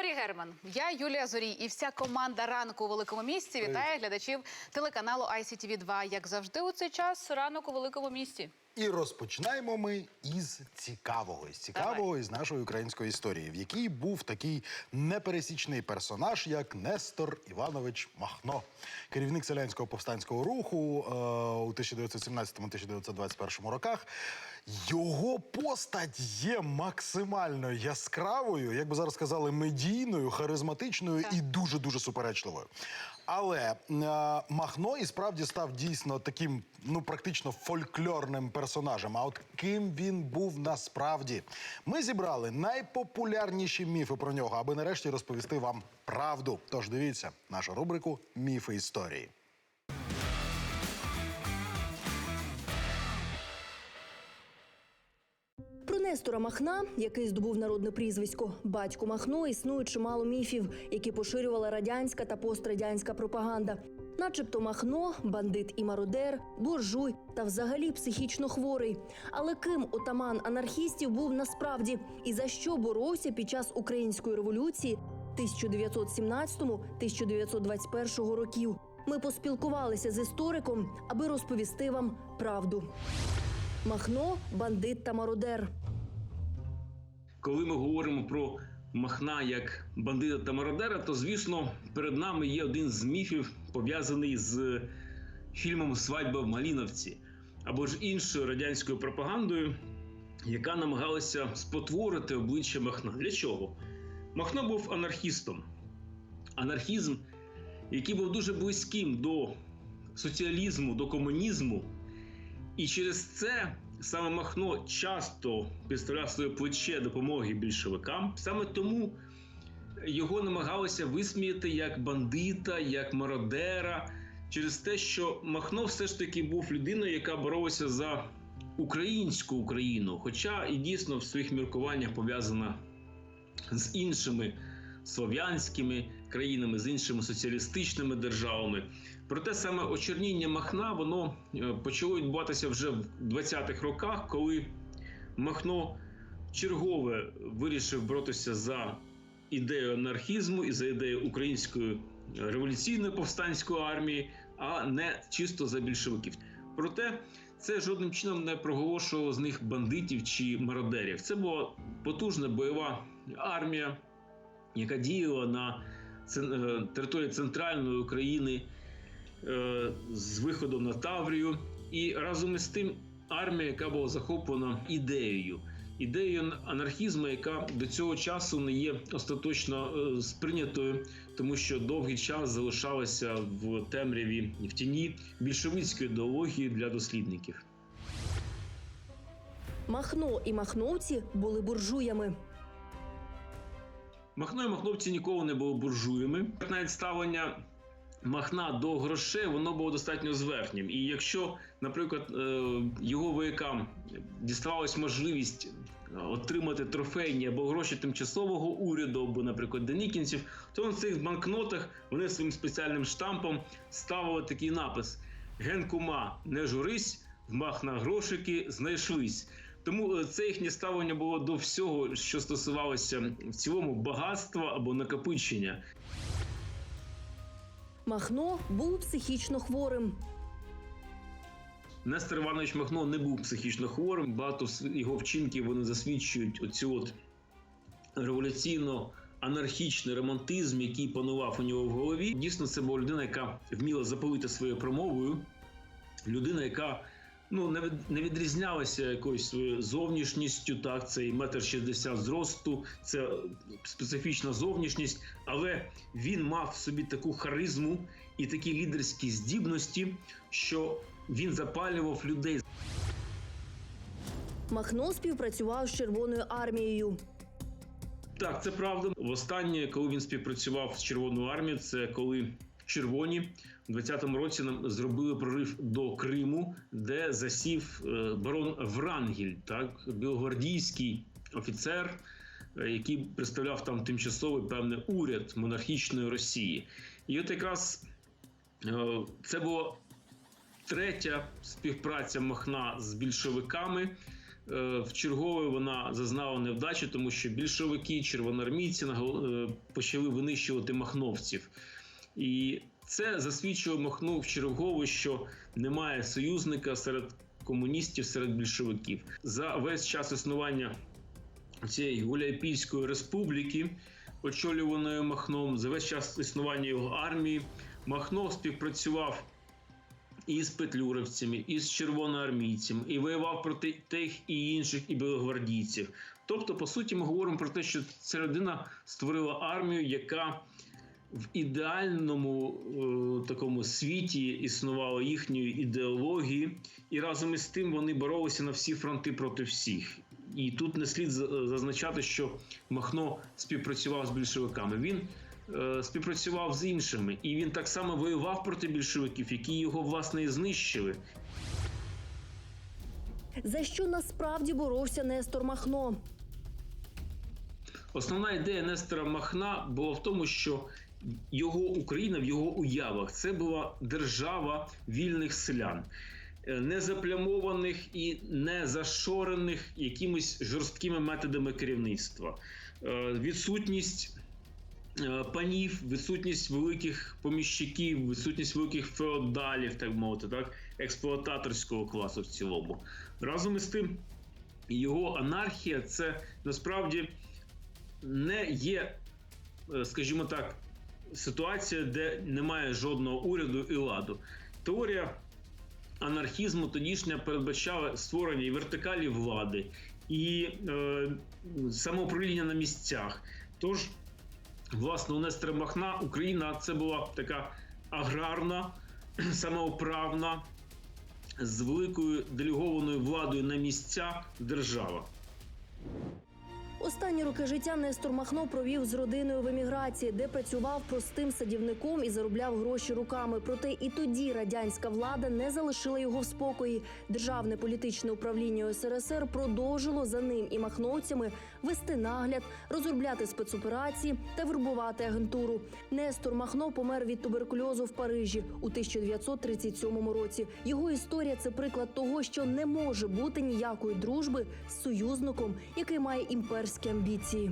Зорі Герман. Я Юлія Зорій і вся команда ранку у великому місті вітає глядачів телеканалу ICTV 2 Як завжди, у цей час ранок у великому місті. І розпочинаємо ми із цікавого, із цікавого із нашої української історії, в якій був такий непересічний персонаж, як Нестор Іванович Махно, керівник селянського повстанського руху е, у 1917-1921 роках. Його постать є максимально яскравою, як би зараз сказали, медійною, харизматичною і дуже дуже суперечливою. Але е, Махно і справді став дійсно таким, ну практично фольклорним персонажем. А от ким він був насправді? Ми зібрали найпопулярніші міфи про нього, аби нарешті розповісти вам правду. Тож дивіться нашу рубрику Міфи історії. Нестора Махна, який здобув народне прізвисько батько Махно, існує чимало міфів, які поширювала радянська та пострадянська пропаганда. Начебто Махно, бандит і мародер, буржуй та взагалі психічно хворий. Але ким отаман анархістів був насправді і за що боровся під час української революції 1917-1921 років? Ми поспілкувалися з істориком, аби розповісти вам правду. Махно, бандит та мародер. Коли ми говоримо про Махна як бандита та мародера, то звісно перед нами є один з міфів, пов'язаний з фільмом Свадьба в Маліновці або ж іншою радянською пропагандою, яка намагалася спотворити обличчя Махна. Для чого? Махно був анархістом. Анархізм, який був дуже близьким до соціалізму, до комунізму. І через це саме Махно часто підставляв своє плече допомоги більшовикам. Саме тому його намагалися висміяти як бандита, як мародера, через те, що Махно все ж таки був людиною, яка боролася за українську Україну, хоча і дійсно в своїх міркуваннях пов'язана з іншими слов'янськими країнами, з іншими соціалістичними державами. Проте саме очерніння Махна воно е, почало відбуватися вже в 20-х роках, коли Махно чергове вирішив боротися за ідею анархізму і за ідею української революційної повстанської армії, а не чисто за більшовиків. Проте це жодним чином не проголошувало з них бандитів чи мародерів. Це була потужна бойова армія, яка діяла на е, території центральної України е, з виходом на Таврію, і разом із тим армія, яка була захоплена ідеєю. Ідеєю анархізму, яка до цього часу не є остаточно е, сприйнятою, тому що довгий час залишалася в темряві в тіні більшовицької ідеології для дослідників. Махно і махновці були буржуями. Махно і махновці ніколи не були буржуями. Навіть ставлення Махна до грошей воно було достатньо зверхнім. І якщо, наприклад, е, його воякам діставалась можливість отримати трофейні або гроші тимчасового уряду, або, наприклад, денікінців, то на цих банкнотах вони своїм спеціальним штампом ставили такий напис: Генкума, не журись, в Махна грошики знайшлись. Тому е, це їхнє ставлення було до всього, що стосувалося в цілому багатства або накопичення. Махно був психічно хворим. Нестор Іванович Махно не був психічно хворим. Багато його вчинків вони засвідчують оцю от революційно анархічний романтизм, який панував у нього в голові. Дійсно, це була людина, яка вміла запалити своєю промовою. Людина, яка ну не від, не відрізнялася якоюсь своєю зовнішністю. Так, це і метр шістдесят зросту, це специфічна зовнішність, але він мав в собі таку харизму і такі лідерські здібності, що він запалював людей. Махно співпрацював з Червоною армією. Так, це правда. Востаннє, коли він співпрацював з Червоною армією, це коли червоні в 20-му році нам зробили прорив до Криму, де засів е, барон Врангіль, так білогвардійський офіцер, е, який представляв там тимчасовий певний уряд монархічної Росії. І от якраз е, це була третя співпраця Махна з більшовиками. в чергове вона зазнала невдачі, тому що більшовики, червоноармійці почали винищувати махновців. І це засвідчило Махно в чергове, що немає союзника серед комуністів, серед більшовиків. За весь час існування цієї Гуляйпільської республіки, очолюваної Махном, за весь час існування його армії, Махно співпрацював і з петлюровцями, і з червоноармійцями, і воював проти тих і інших, і білогвардійців. Тобто, по суті, ми говоримо про те, що ця людина створила армію, яка в ідеальному е, такому світі існувала їхньої ідеології, і разом із тим вони боролися на всі фронти проти всіх. І тут не слід зазначати, що Махно співпрацював з більшовиками. Він е, співпрацював з іншими, і він так само воював проти більшовиків, які його власне і знищили. За що насправді боровся Нестор Махно? Основна ідея Нестора Махна була в тому, що його Україна в його уявах це була держава вільних селян, е, не заплямованих і не зашорених якимись жорсткими методами керівництва. Е, Відсутність е, панів, відсутність великих поміщиків, відсутність великих феодалів, так мовити, так, експлуататорського класу в цілому. Разом із тим, його анархія це насправді не є, скажімо так, ситуація, де немає жодного уряду і ладу. Теорія анархізму тодішня передбачала створення і вертикалі влади, і е, самоуправління на місцях. Тож, власне, у Нестора Махна Україна це була така аграрна, самоуправна, з великою делегованою владою на місця держава. Останні роки життя Нестор Махно провів з родиною в еміграції, де працював простим садівником і заробляв гроші руками. Проте і тоді радянська влада не залишила його в спокої. Державне політичне управління СРСР продовжило за ним і махновцями вести нагляд, розробляти спецоперації та вербувати агентуру. Нестор Махно помер від туберкульозу в Парижі у 1937 році. Його історія це приклад того, що не може бути ніякої дружби з союзником, який має імперські амбіції.